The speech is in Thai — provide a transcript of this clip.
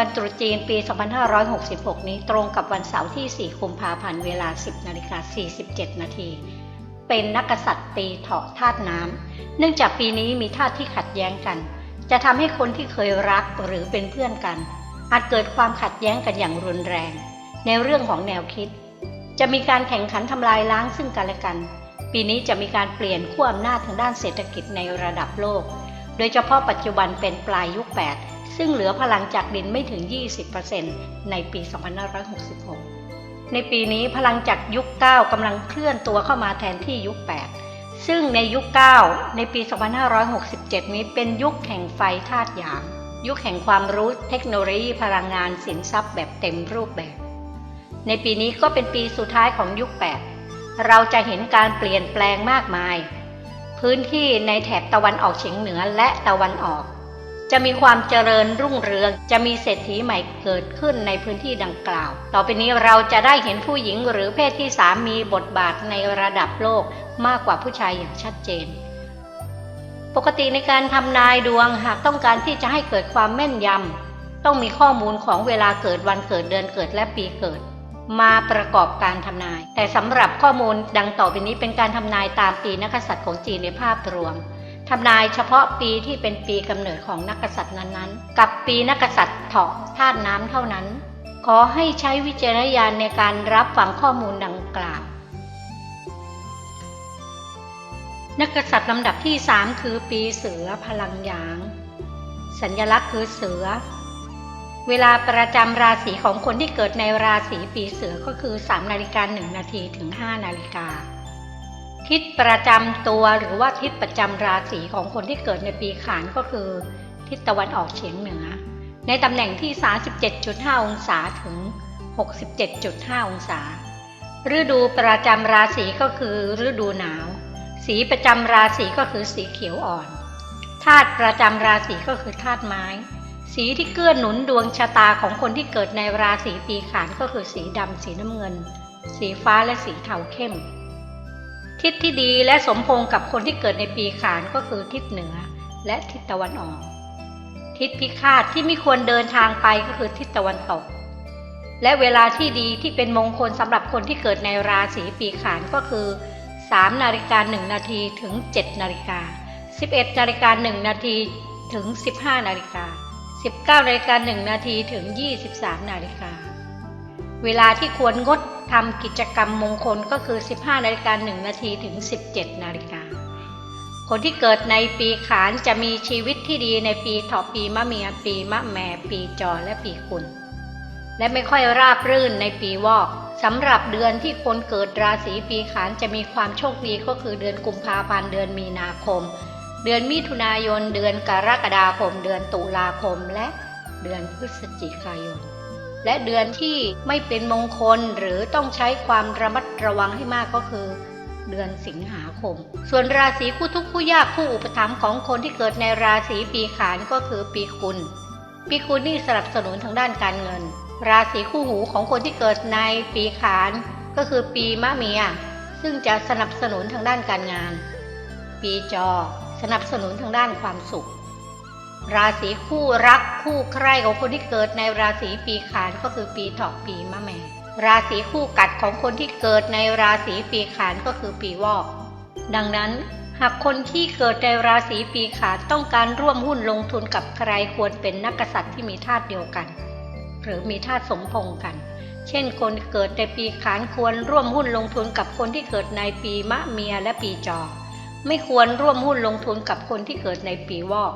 วันตรุษจีนปี 2566 นี้ตรงกับวันเสาร์ที่ 4 กุมภาพันธ์ เวลา 10 นาฬิกา 47 นาที เป็นนักกษัตริย์ปีเถาะธาตุน้ำ เนื่องจากปีนี้มีธาตุที่ขัดแย้งกัน จะทำให้คนที่เคยรักหรือเป็นเพื่อนกัน อาจเกิดความขัดแย้งกันอย่างรุนแรง ในเรื่องของแนวคิด จะมีการแข่งขันทำลายล้างซึ่งกันและกัน ปีนี้จะมีการเปลี่ยนขั้วอำนาจทางด้านเศรษฐกิจในระดับโลก โดยเฉพาะปัจจุบันเป็นปลายยุค 8 ซึ่งเหลือพลังจากดินไม่ถึง 20%ในปี 2566 ในปีนี้พลังจากยุค 9 กำลังเคลื่อนตัวเข้ามาแทนที่ยุค 8 ซึ่งในยุค 9 ในปี 2567 นี้เป็นยุคแห่งไฟธาตุหยาง ยุคแห่งความรู้เทคโนโลยีพลังงานสินทรัพย์แบบเต็มรูปแบบ ในปีนี้ก็เป็นปีสุดท้ายของยุค 8 เราจะเห็นการเปลี่ยนแปลงมากมาย พื้นที่ในแถบตะวันออกเฉียงเหนือและตะวันออก จะมีความเจริญรุ่งเรือง จะมีเศรษฐีใหม่เกิดขึ้นในพื้นที่ดังกล่าว ต่อไปนี้เราจะได้เห็นผู้หญิงหรือเพศที่สามมีบทบาทในระดับโลกมากกว่าผู้ชายอย่างชัดเจน ปกติในการทำนายดวงหากต้องการที่จะให้เกิดความแม่นยำต้องมีข้อมูลของเวลาเกิดวันเกิดเดือนเกิดและปีเกิด มาประกอบการทำนาย แต่สำหรับข้อมูลดังต่อไปนี้เป็นการทำนายตามปีนักกษัตริย์ของจีนในภาพรวมทำนายเฉพาะปีที่เป็นปีกำเนิดของนักกษัตริย์นั้นๆ กับปีนักกษัตริย์เถาะธาตุน้ำเท่านั้น ขอให้ใช้วิจารณญาณในการรับฟังข้อมูลดังกล่าว นักกษัตริย์ลำดับที่ 3 คือปีเสือพลังหยาง สัญลักษณ์คือเสือ เวลาประจำราศีของคนที่เกิดในราศีปีเสือก็คือ 3 นาฬิกา1นาทีถึง 5 นาฬิกา ทิศประจำตัวหรือว่าทิศประจำราศีของคนที่เกิดในปีขานก็คือ ทิศตะวันออกเฉียงเหนือ ในตำแหน่งที่ 37.5 องศาถึง 67.5 องศา ฤดูประจำราศีก็คือฤดูหนาว สีประจำราศีก็คือสีเขียวอ่อน ธาตุประจำราศีก็คือธาตุไม้ สีที่เกื้อหนุนดวงชะตาของคนที่เกิดในราศีปีขานก็คือสีดำสีน้ำเงิน สีฟ้าและสีเทาเข้ม ทิศที่ดีและสมพงกับคนที่เกิดในปีขานก็คือทิศเหนือและทิศตะวันออก ทิศพิฆาตที่ไม่ควรเดินทางไปก็คือทิศตะวันตก และเวลาที่ดีที่เป็นมงคลสำหรับคนที่เกิดในราศีปีขานก็คือ 3 นาฬิกา 1 นาทีถึง 7 นาฬิกา 11 นาฬิกา 1 นาทีถึง 15 นาฬิกา 19นาฬิกา1นาทีถึง 23นาฬิกา เวลาที่ควรงดทำกิจกรรมมงคลก็คือ 15นาฬิกา1นาทีถึง 17นาฬิกา คนที่เกิดในปีขานจะมีชีวิตที่ดีในปีถาะปีมะเมียปีมะแม่ปีจอและปีกุล และไม่ค่อยราบรื่นในปีวอกสำหรับเดือนที่คนเกิดราศีปีขานจะมีความโชคดีก็คือเดือนกุมภาพันธ์เดือนมีนาคม เดือนมิถุนายน เดือนกรกฎาคม เดือนตุลาคม และเดือนพฤศจิกายน และเดือนที่ไม่เป็นมงคลหรือต้องใช้ความระมัดระวังให้มากก็คือ เดือนสิงหาคม ส่วนราศีคู่ทุกคู่ยากคู่อุปถัมภ์ของคนที่เกิดในราศีปีขานก็คือปีกุล ปีกุลนี่สนับสนุนทางด้านการเงิน ราศีคู่หูของคนที่เกิดในปีขานก็คือปีมะเมีย ซึ่งจะสนับสนุนทางด้านการงาน ปีจอ สนับสนุนทางด้านความสุข ราศีคู่รักคู่ใคร่ของคนที่เกิดในราศีปีขานก็คือปีถาะปีมะแม่ราศีคู่กัดของคนที่เกิดในราศีปีขานก็คือปีวอก ดังนั้นหากคนที่เกิดในราศีปีขานต้องการร่วมหุ้นลงทุนกับใครควรเป็นนักกษัตริย์ที่มีธาตุเดียวกัน หรือมีธาตุสมพงกัน เช่น คนเกิดในปีขานควรร่วมหุ้นลงทุนกับคนที่เกิดในปีมะเมียและปีจอ ไม่ควรร่วมหุ้นลงทุนกับคนที่เกิดในปีวอก